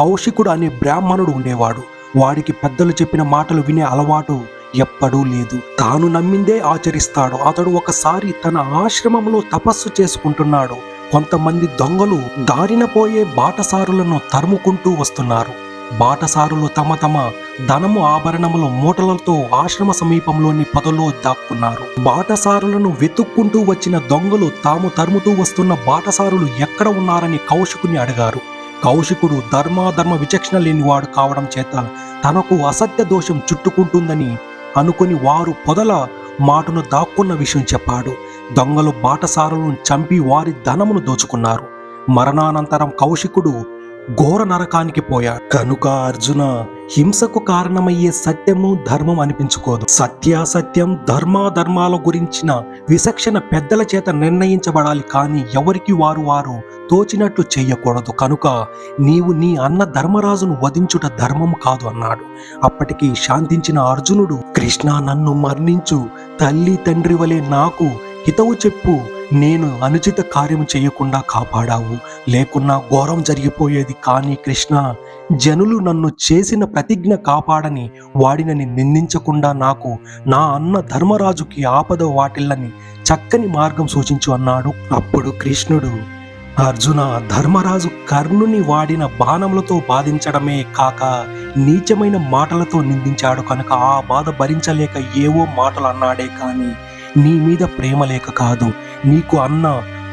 కౌశికుడు అనే బ్రాహ్మణుడు ఉండేవాడు. వాడికి పెద్దలు చెప్పిన మాటలు వినే అలవాటు ఎప్పుడూ లేదు. తాను నమ్మిందే ఆచరిస్తాడు. అతడు ఒకసారి తన ఆశ్రమంలో తపస్సు చేసుకుంటున్నాడు. కొంతమంది దొంగలు దారిన పోయే బాటసారులను తరుముకుంటూ వస్తున్నారు. బాటసారులు తమ తమ ధనము ఆభరణములు మూటలతో ఆశ్రమ సమీపంలోని పొదలో దాక్కున్నారు. బాటసారులను వెతుక్కుంటూ వచ్చిన దొంగలు తాము తరుముతూ వస్తున్న బాటసారులు ఎక్కడ ఉన్నారని కౌశికుని అడిగారు. కౌశికుడు ధర్మాధర్మ విచక్షణ లేనివాడు కావడం చేత తనకు అసత్య దోషం చుట్టుకుంటుందని అనుకుని వారు పొదల మాటను దాక్కున్న విషయం చెప్పాడు. దొంగలు బాటసారులను చంపి వారి ధనమును దోచుకున్నారు. మరణానంతరం కౌశికుడు ఘోర నరకానికి పోయాడు. కనుక అర్జున హింసకు కారణమయ్యే సత్యము ధర్మం అనిపించుకోదు. సత్యాసత్యం ధర్మాధర్మాల గురించిన విచక్షణ పెద్దల చేత నిర్ణయించబడాలి కానీ ఎవరికి వారు వారు తోచినట్లు చేయకూడదు. కనుక నీవు నీ అన్న ధర్మరాజును వధించుట ధర్మం కాదు అన్నాడు. అప్పటికి శాంతించిన అర్జునుడు కృష్ణ నన్ను మరణించు. తల్లి తండ్రి వలె నాకు హితవు చెప్పు. నేను అనుచిత కార్యం చేయకుండా కాపాడావు. లేకున్నా ఘోరం జరిగిపోయేది కానీ కృష్ణ జనులు నన్ను చేసిన ప్రతిజ్ఞ కాపాడని వాడినని నిందించకుండా నాకు నా అన్న ధర్మరాజుకి ఆపద వాటిల్లని చక్కని మార్గం సూచించు అన్నాడు. అప్పుడు కృష్ణుడు అర్జున ధర్మరాజు కర్ణుని వాడిన బాణములతో బాధించడమే కాక నీచమైన మాటలతో నిందించాడు కనుక ఆ బాధ భరించలేక ఏవో మాటలు అన్నాడే కానీ నీ మీద ప్రేమ లేక కాదు. నీకు అన్న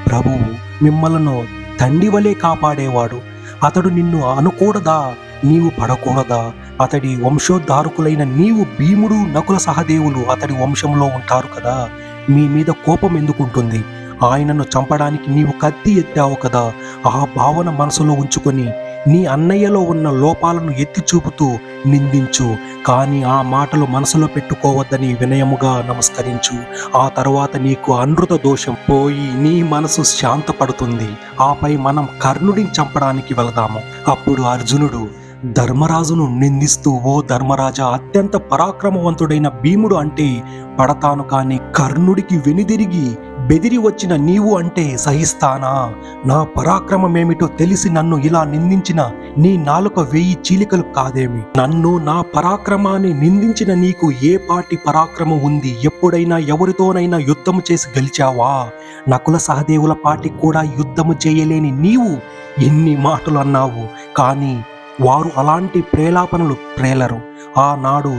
ప్రభువు మిమ్మలను తండ్రి వలె కాపాడేవాడు. అతడు నిన్ను అనకూడదా? నీవు పడకూడదా? అతడి వంశోద్ధారకులైన నీవు భీముడు నకుల సహదేవులు అతడి వంశంలో ఉంటారు కదా? మీ మీద కోపం ఎందుకుంటుంది? ఆయనను చంపడానికి నీవు కత్తి ఎత్తావు కదా? ఆ భావన మనసులో ఉంచుకొని నీ అన్నయ్యలో ఉన్న లోపాలను ఎత్తి చూపుతూ నిందించు కానీ ఆ మాటలు మనసులో పెట్టుకోవద్దని వినయముగా నమస్కరించు. ఆ తర్వాత నీకు అనృత దోషం పోయి నీ మనసు శాంతపడుతుంది. ఆపై మనం కర్ణుడిని చంపడానికి వెళదాము. అప్పుడు అర్జునుడు ధర్మరాజును నిందిస్తూ ఓ ధర్మరాజా అత్యంత పరాక్రమవంతుడైన భీముడు అంటే పడతాను కాని కర్ణుడికి వెనుదిరిగి బెదిరి వచ్చిన నీవు అంటే సహిస్తానా? నా పరాక్రమమేమిటో తెలిసి నన్ను ఇలా నిందించిన నీ నాలుక వెయ్యి చీలికలు కాదేమి? నన్ను నా పరాక్రమాన్ని నిందించిన నీకు ఏ పాటి పరాక్రమం ఉంది? ఎప్పుడైనా ఎవరితోనైనా యుద్ధము చేసి గెలిచావా? నకుల సహదేవుల పాటి కూడా యుద్ధము చేయలేని నీవు ఎన్ని మాటలు అన్నావు? కానీ వారు అలాంటి ప్రేలాపనలు ప్రేలరు. ఆనాడు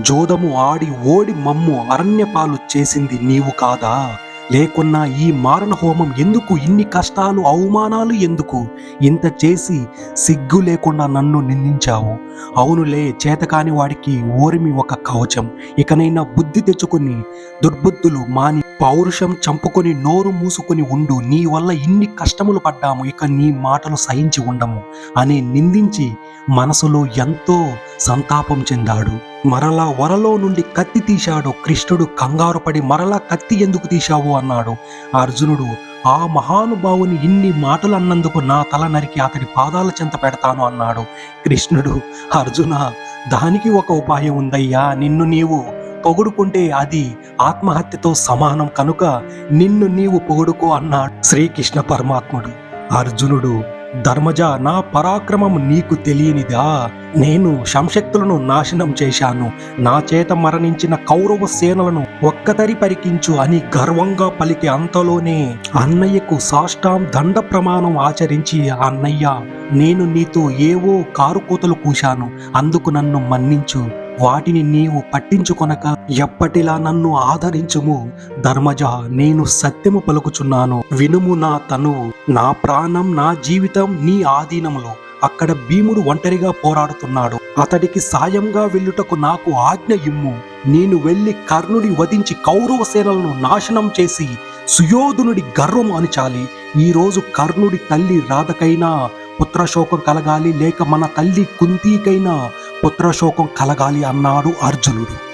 జోదము ఆడి ఓడి మమ్ము అరణ్యపాలు చేసింది నీవు కాదా? లేకున్నా ఈ మారణ హోమం ఎందుకు? ఇన్ని కష్టాలు అవమానాలు ఎందుకు? ఇంత చేసి సిగ్గు లేకుండా నన్ను నిందించావు. అవునులే చేతకాని వాడికి ఓరిమి ఒక కవచం. ఇకనైనా బుద్ధి తెచ్చుకుని దుర్బుద్ధులు మాని పౌరుషం చంపుకొని నోరు మూసుకొని ఉండు. నీ వల్ల ఇన్ని కష్టములు పడ్డాము. ఇక నీ మాటలు సహించి ఉండము. అని నిందించి మనసులో ఎంతో సంతాపం చెందాడు. మరలా వరలో నుండి కత్తి తీశాడు. కృష్ణుడు కంగారు పడి మరలా కత్తి ఎందుకు తీశావు అన్నాడు. అర్జునుడు ఆ మహానుభావుని ఇన్ని మాటలు అన్నందుకు నా తల నరికి అతడి పాదాల చెంత పెడతాను అన్నాడు. కృష్ణుడు అర్జున దానికి ఒక ఉపాయం ఉందయ్యా. నిన్ను నీవు పొగుడుకుంటే అది ఆత్మహత్యతో సమానం కనుక నిన్ను నీవు పొగుడుకో అన్నాడు శ్రీకృష్ణ పరమాత్ముడు. అర్జునుడు ధర్మజ నా పరాక్రమం నీకు తెలియనిదా? నేను సంశక్తులను నాశనం చేశాను. నా చేత మరణించిన కౌరవ సేనలను ఒక్కతరి పరికించు అని గర్వంగా పలికి అంతలోనే అన్నయ్యకు సాష్టాం దండ ప్రమాణం ఆచరించి అన్నయ్య నేను నీతో ఏవో కారుకూతలు కూశాను అందుకు నన్ను మన్నించు. వాటిని నీవు పట్టించుకొనక ఎప్పటిలా నన్ను ఆదరించుము? ధర్మజ నేను సత్యము పలుకుచున్నాను. వినుము నా తనువు. నా ప్రాణం నా జీవితం నీ ఆధీనములో. అక్కడ భీముడు ఒంటరిగా పోరాడుతున్నాడు. అతడికి సాయంగా వెళ్ళుటకు నాకు ఆజ్ఞ ఇమ్ము. నేను వెళ్ళి కర్ణుడి వధించి కౌరవ సేనలను నాశనం చేసి సుయోధనుడి గర్వం అణచాలి. ఈ రోజు కర్ణుడి తల్లి రాధకైనా పుత్రశోకం కలగాలి లేక మన తల్లి కుంతీకైనా పుత్రశోకం కలగాలి అన్నాడు అర్జునుడు.